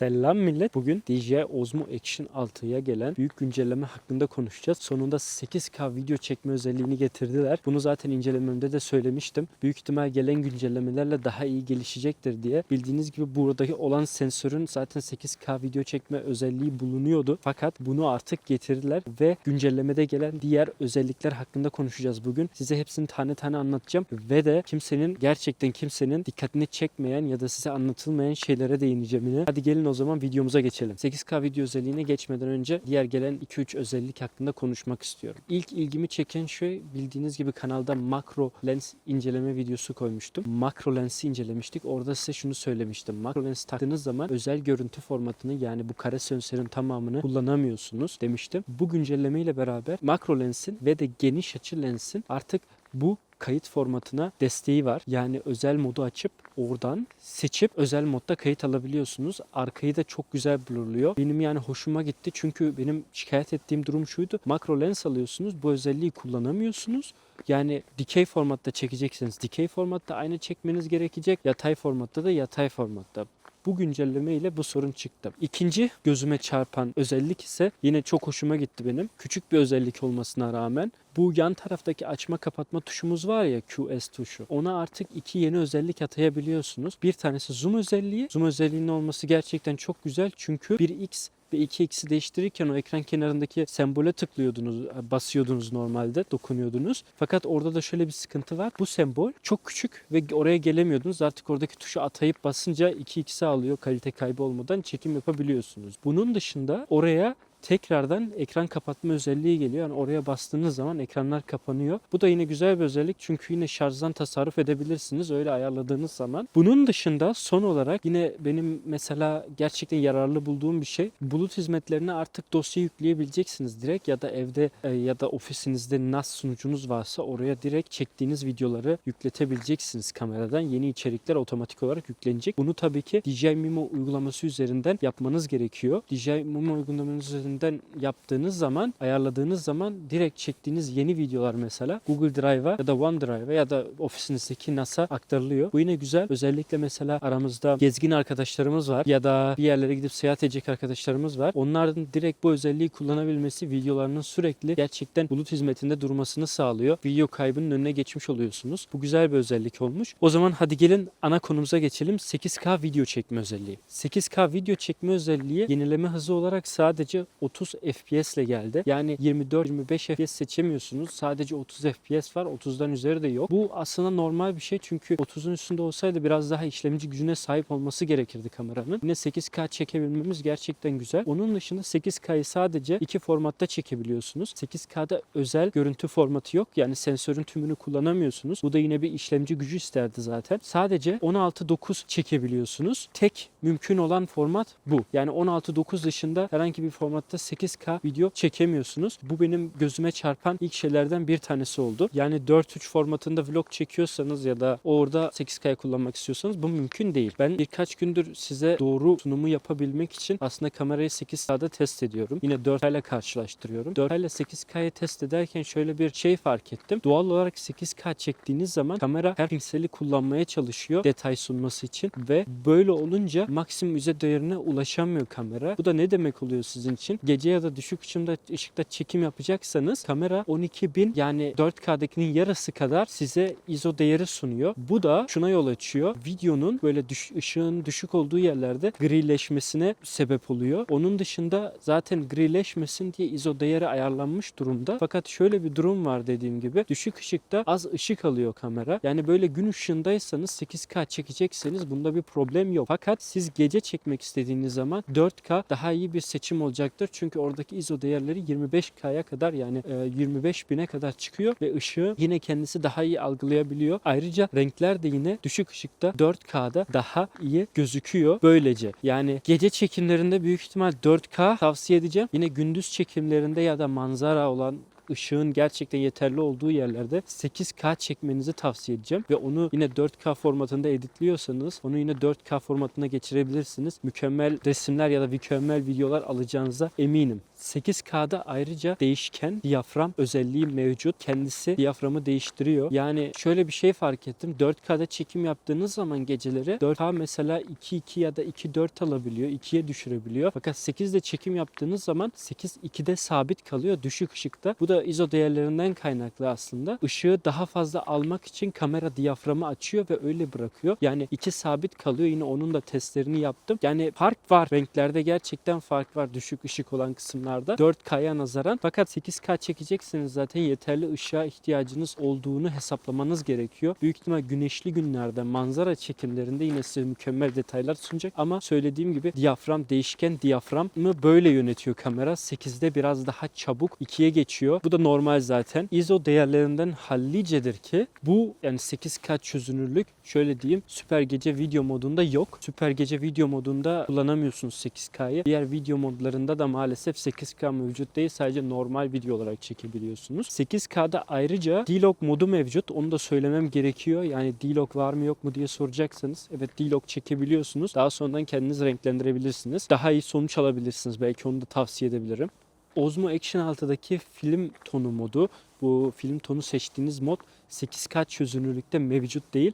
Selam millet. Bugün DJI Osmo Action 6'ya gelen büyük güncelleme hakkında konuşacağız. Sonunda 8K video çekme özelliğini getirdiler. Bunu zaten incelememde de söylemiştim. Büyük ihtimal gelen güncellemelerle daha iyi gelişecektir diye. Bildiğiniz gibi buradaki olan sensörün zaten 8K video çekme özelliği bulunuyordu. Fakat bunu artık getirdiler ve güncellemede gelen diğer özellikler hakkında konuşacağız bugün. Size hepsini tane tane anlatacağım ve de kimsenin gerçekten kimsenin dikkatini çekmeyen ya da size anlatılmayan şeylere değineceğim yine. Hadi gelin o zaman videomuza geçelim. 8K video özelliğine geçmeden önce diğer gelen 2-3 özellik hakkında konuşmak istiyorum. İlk ilgimi çeken şey bildiğiniz gibi kanalda makro lens inceleme videosu koymuştum. Makro lensi incelemiştik. Orada size şunu söylemiştim. Makro lens taktığınız zaman özel görüntü formatını yani bu kare sensörün tamamını kullanamıyorsunuz demiştim. Bu güncelleme ile beraber makro lensin ve de geniş açı lensin artık bu kayıt formatına desteği var. Yani özel modu açıp oradan seçip özel modda kayıt alabiliyorsunuz. Arkayı da çok güzel blurluyor. Benim yani hoşuma gitti çünkü benim şikayet ettiğim durum şuydu. Makro lens alıyorsunuz bu özelliği kullanamıyorsunuz. Yani dikey formatta çekeceksiniz. Dikey formatta aynı çekmeniz gerekecek. Yatay formatta da yatay formatta. Bu güncelleme ile bu sorun çıktı. İkinci gözüme çarpan özellik ise yine çok hoşuma gitti benim. Küçük bir özellik olmasına rağmen bu yan taraftaki açma kapatma tuşumuz var ya QS tuşu. Ona artık iki yeni özellik atayabiliyorsunuz. Bir tanesi zoom özelliği. Zoom özelliğinin olması gerçekten çok güzel çünkü 1x ve 2x'i değiştirirken o ekran kenarındaki sembole tıklıyordunuz, basıyordunuz normalde, dokunuyordunuz. Fakat orada da şöyle bir sıkıntı var. Bu sembol çok küçük ve oraya gelemiyordunuz. Artık oradaki tuşu atayıp basınca 2x'i alıyor kalite kaybı olmadan çekim yapabiliyorsunuz. Bunun dışında oraya tekrardan ekran kapatma özelliği geliyor. Yani oraya bastığınız zaman ekranlar kapanıyor. Bu da yine güzel bir özellik çünkü yine şarjdan tasarruf edebilirsiniz öyle ayarladığınız zaman. Bunun dışında son olarak yine benim mesela gerçekten yararlı bulduğum bir şey. Bulut hizmetlerine artık dosya yükleyebileceksiniz direkt ya da evde e, ya da ofisinizde NAS sunucunuz varsa oraya direkt çektiğiniz videoları yükletebileceksiniz kameradan. Yeni içerikler otomatik olarak yüklenecek. Bunu tabii ki DJI Mimo uygulaması üzerinden yapmanız gerekiyor. DJI Mimo uygulamanız üzerinden üzerinden yaptığınız zaman, ayarladığınız zaman direkt çektiğiniz yeni videolar mesela Google Drive'a ya da OneDrive'a ya da ofisinizdeki NAS'a aktarılıyor. Bu yine güzel. Özellikle mesela aramızda gezgin arkadaşlarımız var ya da bir yerlere gidip seyahat edecek arkadaşlarımız var. Onların direkt bu özelliği kullanabilmesi videolarının sürekli gerçekten bulut hizmetinde durmasını sağlıyor. Video kaybının önüne geçmiş oluyorsunuz. Bu güzel bir özellik olmuş. O zaman hadi gelin ana konumuza geçelim. 8K video çekme özelliği. 8K video çekme özelliği yenileme hızı olarak sadece 30 FPS ile geldi. Yani 24-25 FPS seçemiyorsunuz. Sadece 30 FPS var. 30'dan üzeri de yok. Bu aslında normal bir şey çünkü 30'un üstünde olsaydı biraz daha işlemci gücüne sahip olması gerekirdi kameranın. Yine 8K çekebilmemiz gerçekten güzel. Onun dışında 8K'yı sadece iki formatta çekebiliyorsunuz. 8K'da özel görüntü formatı yok. Yani sensörün tümünü kullanamıyorsunuz. Bu da yine bir işlemci gücü isterdi zaten. Sadece 16.9 çekebiliyorsunuz. Tek mümkün olan format bu. Yani 16.9 dışında herhangi bir formatta 8K video çekemiyorsunuz. Bu benim gözüme çarpan ilk şeylerden bir tanesi oldu. Yani 4.3 formatında vlog çekiyorsanız ya da orada 8K'yı kullanmak istiyorsanız bu mümkün değil. Ben birkaç gündür size doğru sunumu yapabilmek için aslında kamerayı 8K'da test ediyorum. Yine 4K ile karşılaştırıyorum. 4K ile 8K'yı test ederken şöyle bir şey fark ettim. Doğal olarak 8K çektiğiniz zaman kamera her pikseli kullanmaya çalışıyor detay sunması için ve böyle olunca maksimum yüzey değerine ulaşamıyor kamera. Bu da ne demek oluyor sizin için? Gece ya da düşük ışımda ışıkta çekim yapacaksanız kamera 12000 yani 4K'dakinin yarısı kadar size ISO değeri sunuyor. Bu da şuna yol açıyor. Videonun böyle düş, ışığın düşük olduğu yerlerde grileşmesine sebep oluyor. Onun dışında zaten grileşmesin diye ISO değeri ayarlanmış durumda. Fakat şöyle bir durum var dediğim gibi. Düşük ışıkta az ışık alıyor kamera. Yani böyle gün ışığındaysanız 8K çekecekseniz bunda bir problem yok. Fakat siz gece çekmek istediğiniz zaman 4K daha iyi bir seçim olacaktır. Çünkü oradaki ISO değerleri 25K'ya kadar yani 25 bine kadar çıkıyor ve ışığı yine kendisi daha iyi algılayabiliyor. Ayrıca renkler de yine düşük ışıkta 4K'da daha iyi gözüküyor böylece. Yani gece çekimlerinde büyük ihtimal 4K tavsiye edeceğim. Yine gündüz çekimlerinde ya da manzara olan ışığın gerçekten yeterli olduğu yerlerde 8K çekmenizi tavsiye edeceğim. Ve onu yine 4K formatında editliyorsanız onu yine 4K formatına geçirebilirsiniz. Mükemmel resimler ya da mükemmel videolar alacağınıza eminim. 8K'da ayrıca değişken diyafram özelliği mevcut. Kendisi diyaframı değiştiriyor. Yani şöyle bir şey fark ettim. 4K'da çekim yaptığınız zaman geceleri 4K mesela 2.2 ya da 2.4 alabiliyor. 2'ye düşürebiliyor. Fakat 8'de çekim yaptığınız zaman 8 2'de sabit kalıyor düşük ışıkta. Bu da ISO değerlerinden kaynaklı aslında. Işığı daha fazla almak için kamera diyaframı açıyor ve öyle bırakıyor. Yani 2 sabit kalıyor. Yine onun da testlerini yaptım. Yani fark var. Renklerde gerçekten fark var düşük ışık olan kısımlarda. 4K'ya nazaran. Fakat 8K çekecekseniz zaten yeterli ışığa ihtiyacınız olduğunu hesaplamanız gerekiyor. Büyük ihtimal güneşli günlerde manzara çekimlerinde yine size mükemmel detaylar sunacak. Ama söylediğim gibi diyafram değişken diyaframı böyle yönetiyor kamera. 8'de biraz daha çabuk 2'ye geçiyor. Bu da normal zaten. ISO değerlerinden hallicedir ki bu yani 8K çözünürlük şöyle diyeyim süper gece video modunda yok. Süper gece video modunda kullanamıyorsunuz 8K'yı. Diğer video modlarında da maalesef 8K mevcut değil. Sadece normal video olarak çekebiliyorsunuz. 8K'da ayrıca D-Log modu mevcut. Onu da söylemem gerekiyor. Yani D-Log var mı yok mu diye soracaksanız evet D-Log çekebiliyorsunuz. Daha sonradan kendiniz renklendirebilirsiniz. Daha iyi sonuç alabilirsiniz. Belki onu da tavsiye edebilirim. Osmo Action 6'daki film tonu modu bu film tonu seçtiğiniz mod 8K çözünürlükte mevcut değil.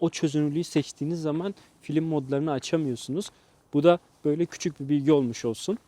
O çözünürlüğü seçtiğiniz zaman film modlarını açamıyorsunuz. Bu da böyle küçük bir bilgi olmuş olsun.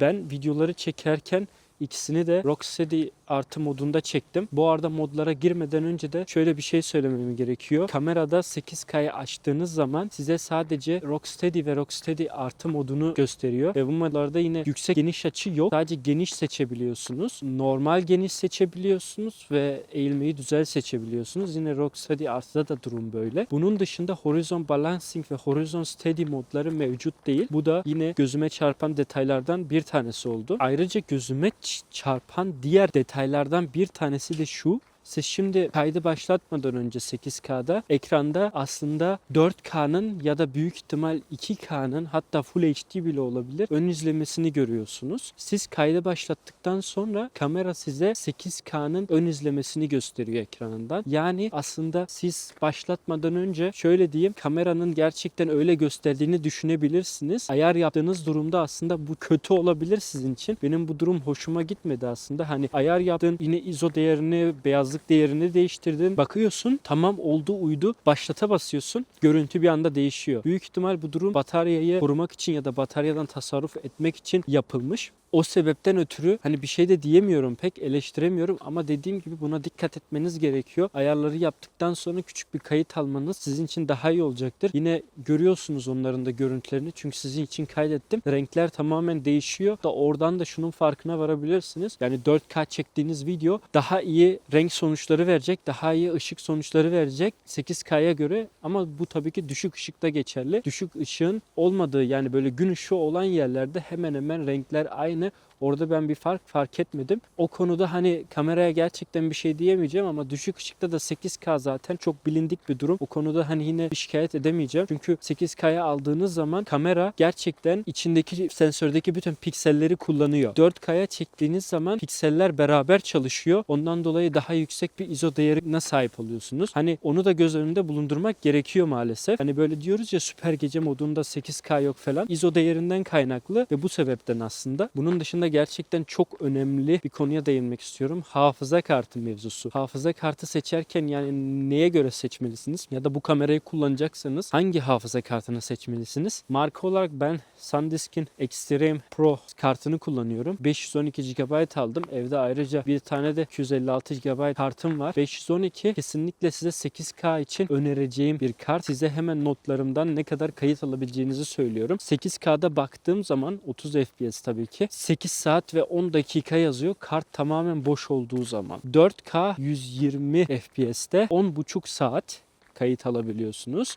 Ben videoları çekerken ikisini de Rocksteady artı modunda çektim. Bu arada modlara girmeden önce de şöyle bir şey söylemem gerekiyor. Kamerada 8K'yı açtığınız zaman size sadece Rocksteady ve Rocksteady artı modunu gösteriyor. Ve bu modlarda yine yüksek geniş açı yok. Sadece geniş seçebiliyorsunuz. Normal geniş seçebiliyorsunuz ve eğilmeyi düzel seçebiliyorsunuz. Yine Rocksteady artıda da durum böyle. Bunun dışında Horizon Balancing ve Horizon Steady modları mevcut değil. Bu da yine gözüme çarpan detaylardan bir tanesi oldu. Ayrıca gözüme çarpan diğer detaylardan bir tanesi de şu. Siz şimdi kaydı başlatmadan önce 8K'da ekranda aslında 4K'nın ya da büyük ihtimal 2K'nın hatta Full HD bile olabilir ön izlemesini görüyorsunuz. Siz kaydı başlattıktan sonra kamera size 8K'nın ön izlemesini gösteriyor ekranından. Yani aslında siz başlatmadan önce şöyle diyeyim kameranın gerçekten öyle gösterdiğini düşünebilirsiniz. Ayar yaptığınız durumda aslında bu kötü olabilir sizin için. Benim bu durum hoşuma gitmedi aslında. Hani ayar yaptın yine ISO değerini, beyazlık değerini değiştirdin. Bakıyorsun tamam oldu uydu. Başlata basıyorsun. Görüntü bir anda değişiyor. Büyük ihtimal bu durum bataryayı korumak için ya da bataryadan tasarruf etmek için yapılmış. O sebepten ötürü hani bir şey de diyemiyorum pek eleştiremiyorum ama dediğim gibi buna dikkat etmeniz gerekiyor. Ayarları yaptıktan sonra küçük bir kayıt almanız sizin için daha iyi olacaktır. Yine görüyorsunuz onların da görüntülerini çünkü sizin için kaydettim. Renkler tamamen değişiyor da oradan da şunun farkına varabilirsiniz. Yani 4K çektiğiniz video daha iyi renk sonuçları verecek, daha iyi ışık sonuçları verecek 8K'ya göre ama bu tabii ki düşük ışıkta geçerli. Düşük ışığın olmadığı yani böyle gün ışığı olan yerlerde hemen hemen renkler aynı. Orada ben bir fark fark etmedim. O konuda hani kameraya gerçekten bir şey diyemeyeceğim ama düşük ışıkta da 8K zaten çok bilindik bir durum. O konuda hani yine şikayet edemeyeceğim. Çünkü 8K'ya aldığınız zaman kamera gerçekten içindeki sensördeki bütün pikselleri kullanıyor. 4K'ya çektiğiniz zaman pikseller beraber çalışıyor. Ondan dolayı daha yüksek bir ISO değerine sahip oluyorsunuz. Hani onu da göz önünde bulundurmak gerekiyor maalesef. Hani böyle diyoruz ya süper gece modunda 8K yok falan. ISO değerinden kaynaklı ve bu sebepten aslında. Bunun dışında gerçekten çok önemli bir konuya değinmek istiyorum. Hafıza kartı mevzusu. Hafıza kartı seçerken yani neye göre seçmelisiniz? Ya da bu kamerayı kullanacaksanız hangi hafıza kartını seçmelisiniz? Marka olarak ben SanDisk'in Extreme Pro kartını kullanıyorum. 512 GB aldım. Evde ayrıca bir tane de 256 GB kartım var. 512 kesinlikle size 8K için önereceğim bir kart. Size hemen notlarımdan ne kadar kayıt alabileceğinizi söylüyorum. 8K'da baktığım zaman 30 FPS tabii ki. 8 saat ve 10 dakika yazıyor. Kart tamamen boş olduğu zaman. 4K 120 FPS'te 10,5 saat kayıt alabiliyorsunuz.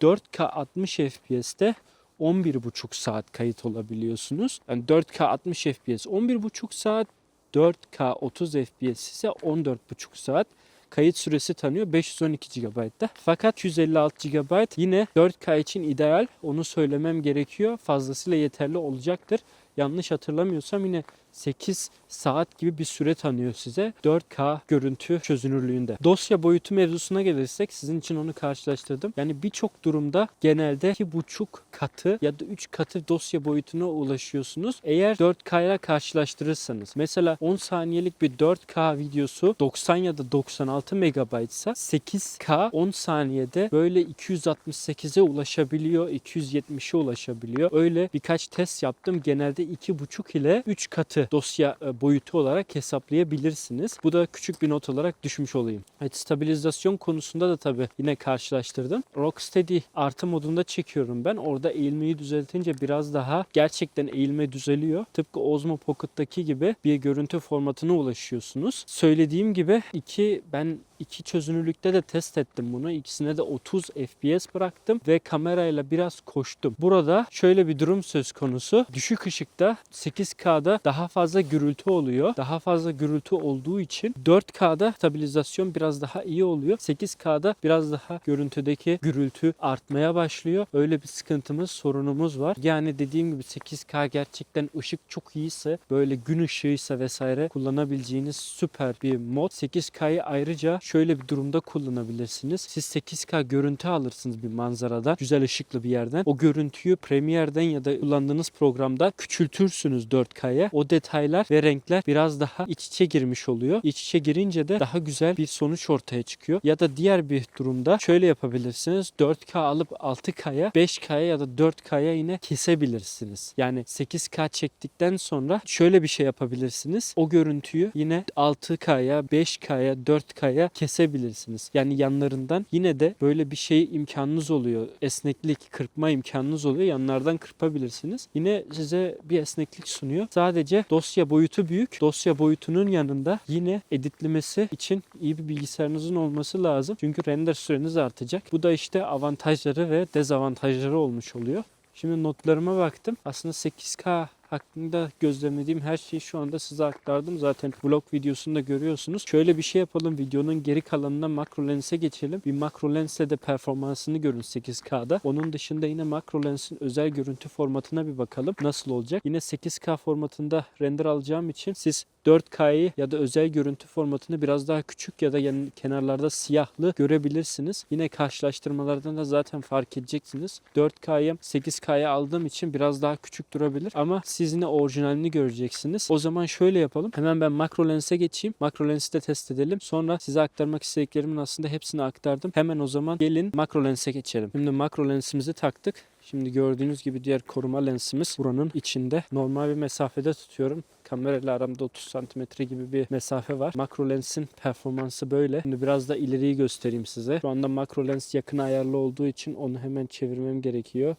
4K 60 FPS'te 11,5 saat kayıt olabiliyorsunuz. Yani 4K 60 FPS 11,5 saat, 4K 30 FPS ise 14,5 saat kayıt süresi tanıyor 512 GB'da. Fakat 156 GB yine 4K için ideal. Onu söylemem gerekiyor. Fazlasıyla yeterli olacaktır. Yanlış hatırlamıyorsam yine 8 saat gibi bir süre tanıyor size 4K görüntü çözünürlüğünde. Dosya boyutu mevzusuna gelirsek sizin için onu karşılaştırdım. Yani birçok durumda genelde 2,5 katı ya da 3 katı dosya boyutuna ulaşıyorsunuz. Eğer 4K ile karşılaştırırsanız. Mesela 10 saniyelik bir 4K videosu 90 ya da 96 megabaytsa 8K 10 saniyede böyle 268'e ulaşabiliyor, 270'e ulaşabiliyor. Öyle birkaç test yaptım. Genelde 2,5 ile 3 katı dosya e, boyutu olarak hesaplayabilirsiniz. Bu da küçük bir not olarak düşmüş olayım. Evet stabilizasyon konusunda da tabii yine karşılaştırdım. Rocksteady artı modunda çekiyorum ben. Orada eğilmeyi düzeltince biraz daha gerçekten eğilme düzeliyor. Tıpkı Osmo Pocket'taki gibi bir görüntü formatına ulaşıyorsunuz. Söylediğim gibi iki ben iki çözünürlükte de test ettim bunu. İkisine de 30 FPS bıraktım ve kamerayla biraz koştum. Burada şöyle bir durum söz konusu. Düşük ışıkta 8K'da daha fazla gürültü oluyor. Daha fazla gürültü olduğu için 4K'da stabilizasyon biraz daha iyi oluyor. 8K'da biraz daha görüntüdeki gürültü artmaya başlıyor. Öyle bir sıkıntımız, sorunumuz var. Yani dediğim gibi 8K gerçekten ışık çok iyiyse, böyle gün ışığıysa vesaire kullanabileceğiniz süper bir mod. 8K'yı ayrıca şöyle bir durumda kullanabilirsiniz. Siz 8K görüntü alırsınız bir manzaradan, güzel ışıklı bir yerden. O görüntüyü Premiere'den ya da kullandığınız programda küçültürsünüz 4K'ya. O detaylar ve renkler biraz daha iç içe girmiş oluyor. İç içe girince de daha güzel bir sonuç ortaya çıkıyor. Ya da diğer bir durumda şöyle yapabilirsiniz. 4K alıp 6K'ya, 5K'ya ya da 4K'ya yine kesebilirsiniz. Yani 8K çektikten sonra şöyle bir şey yapabilirsiniz. O görüntüyü yine 6K'ya, 5K'ya, 4K'ya kesebilirsiniz. Yani yanlarından yine de böyle bir şey imkanınız oluyor. Esneklik, kırpma imkanınız oluyor. Yanlardan kırpabilirsiniz. Yine size bir esneklik sunuyor. Sadece dosya boyutu büyük. Dosya boyutunun yanında yine editlemesi için iyi bir bilgisayarınızın olması lazım. Çünkü render süreniz artacak. Bu da işte avantajları ve dezavantajları olmuş oluyor. Şimdi notlarıma baktım. Aslında 8K hakkında gözlemlediğim her şeyi şu anda size aktardım. Zaten vlog videosunda görüyorsunuz. Şöyle bir şey yapalım. Videonun geri kalanına makro lense geçelim. Bir makro lensle de performansını görün 8K'da. Onun dışında yine makro lensin özel görüntü formatına bir bakalım. Nasıl olacak? Yine 8K formatında render alacağım için siz 4K'yı ya da özel görüntü formatını biraz daha küçük ya da yan, kenarlarda siyahlı görebilirsiniz. Yine karşılaştırmalardan da zaten fark edeceksiniz. 4K'yı 8K'ya aldığım için biraz daha küçük durabilir ama siz yine orijinalini göreceksiniz. O zaman şöyle yapalım. Hemen ben makro lense geçeyim. Makro lensi de test edelim. Sonra size aktarmak istediklerimin aslında hepsini aktardım. Hemen o zaman gelin makro lense geçelim. Şimdi makro lensimizi taktık. Şimdi gördüğünüz gibi diğer koruma lensimiz buranın içinde. Normal bir mesafede tutuyorum. Kamerayla aramda 30 santimetre gibi bir mesafe var. Makro lensin performansı böyle. Şimdi biraz da ileriyi göstereyim size. Şu anda makro lens yakın ayarlı olduğu için onu hemen çevirmem gerekiyor.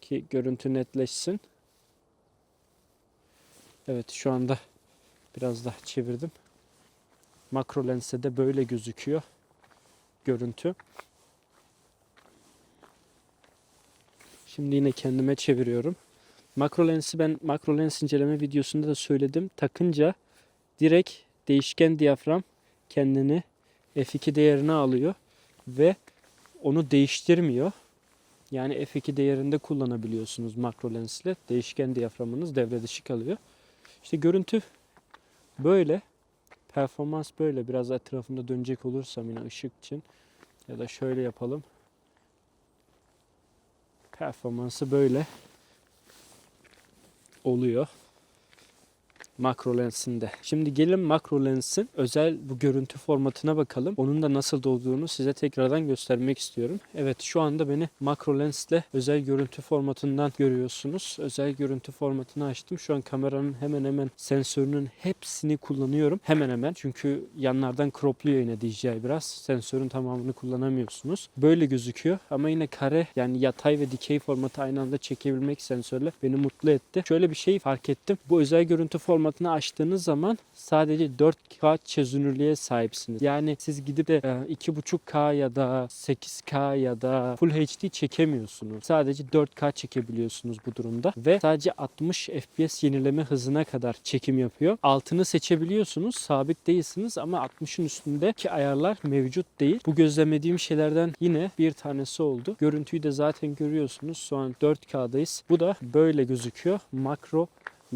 Ki görüntü netleşsin. Evet şu anda biraz daha çevirdim. Makro lenste de böyle gözüküyor görüntü. Şimdi yine kendime çeviriyorum. Makro lensi ben makro lens inceleme videosunda da söyledim. Takınca direkt değişken diyafram kendini f2 değerine alıyor ve onu değiştirmiyor. Yani f2 değerinde kullanabiliyorsunuz makro lensle. Değişken diyaframınız devre dışı kalıyor. İşte görüntü böyle. Performans böyle. Biraz etrafında dönecek olursam yine ışık için. Ya da şöyle yapalım. Performansı böyle oluyor makro lensinde. Şimdi gelin makro lensin özel bu görüntü formatına bakalım. Onun da nasıl dolduğunu size tekrardan göstermek istiyorum. Evet şu anda beni makro lensle özel görüntü formatından görüyorsunuz. Özel görüntü formatını açtım. Şu an kameranın hemen hemen sensörünün hepsini kullanıyorum. Hemen hemen çünkü yanlardan cropluyor yine DJI biraz. Sensörün tamamını kullanamıyorsunuz. Böyle gözüküyor ama yine kare yani yatay ve dikey formatı aynı anda çekebilmek sensörle beni mutlu etti. Şöyle bir şey fark ettim. Bu özel görüntü formatı formatını açtığınız zaman sadece 4K çözünürlüğe sahipsiniz. Yani siz gidip de e, 2.5K ya da 8K ya da Full HD çekemiyorsunuz. Sadece 4K çekebiliyorsunuz bu durumda ve sadece 60 FPS yenileme hızına kadar çekim yapıyor. Altını seçebiliyorsunuz. Sabit değilsiniz ama 60'ın üstündeki ayarlar mevcut değil. Bu gözlemlediğim şeylerden yine bir tanesi oldu. Görüntüyü de zaten görüyorsunuz. Şu an 4K'dayız. Bu da böyle gözüküyor. Makro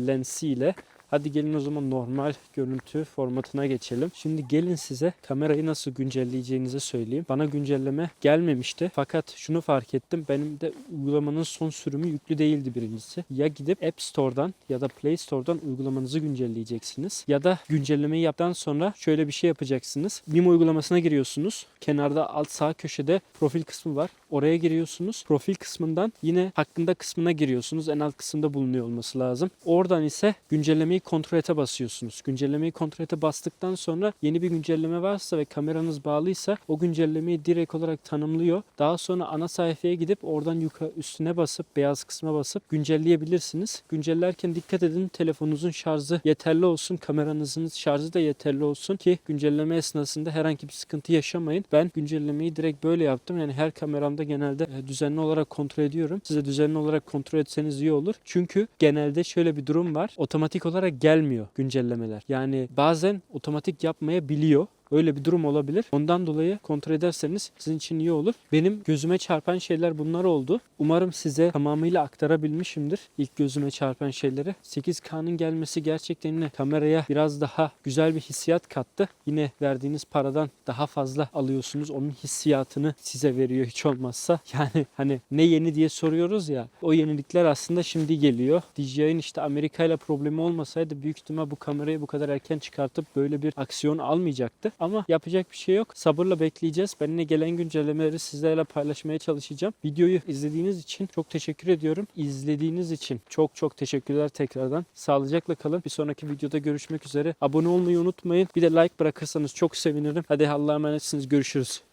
lensiyle. Hadi gelin o zaman normal görüntü formatına geçelim. Şimdi gelin size kamerayı nasıl güncelleyeceğinizi söyleyeyim. Bana güncelleme gelmemişti. Fakat şunu fark ettim. Benim de uygulamanın son sürümü yüklü değildi birincisi. Ya gidip App Store'dan ya da Play Store'dan uygulamanızı güncelleyeceksiniz. Ya da güncellemeyi yaptıktan sonra şöyle bir şey yapacaksınız. BIM uygulamasına giriyorsunuz. Kenarda alt sağ köşede profil kısmı var. Oraya giriyorsunuz. Profil kısmından yine hakkında kısmına giriyorsunuz. En alt kısımda bulunuyor olması lazım. Oradan ise güncellemeyi kontrol ete basıyorsunuz. Güncellemeyi kontrol ete bastıktan sonra yeni bir güncelleme varsa ve kameranız bağlıysa o güncellemeyi direkt olarak tanımlıyor. Daha sonra ana sayfaya gidip oradan yukarı üstüne basıp beyaz kısma basıp güncelleyebilirsiniz. Güncellerken dikkat edin telefonunuzun şarjı yeterli olsun. Kameranızın şarjı da yeterli olsun ki güncelleme esnasında herhangi bir sıkıntı yaşamayın. Ben güncellemeyi direkt böyle yaptım. Yani her kameramda genelde e, düzenli olarak kontrol ediyorum. Size düzenli olarak kontrol etseniz iyi olur. Çünkü genelde şöyle bir durum var. Otomatik olarak gelmiyor güncellemeler. Yani bazen otomatik yapmayabiliyor. Öyle bir durum olabilir. Ondan dolayı kontrol ederseniz sizin için iyi olur. Benim gözüme çarpan şeyler bunlar oldu. Umarım size tamamıyla aktarabilmişimdir ilk gözüme çarpan şeyleri. 8K'nın gelmesi gerçekten yine kameraya biraz daha güzel bir hissiyat kattı. Yine verdiğiniz paradan daha fazla alıyorsunuz. Onun hissiyatını size veriyor hiç olmazsa. Yani hani ne yeni diye soruyoruz ya. O yenilikler aslında şimdi geliyor. DJI'nin işte Amerika ile problemi olmasaydı büyük ihtimal bu kamerayı bu kadar erken çıkartıp böyle bir aksiyon almayacaktı. Ama yapacak bir şey yok. Sabırla bekleyeceğiz. Ben yine gelen güncellemeleri sizlerle paylaşmaya çalışacağım. Videoyu izlediğiniz için çok teşekkür ediyorum. İzlediğiniz için çok çok teşekkürler tekrardan. Sağlıcakla kalın. Bir sonraki videoda görüşmek üzere. Abone olmayı unutmayın. Bir de like bırakırsanız çok sevinirim. Hadi Allah'a emanetsiniz. Görüşürüz.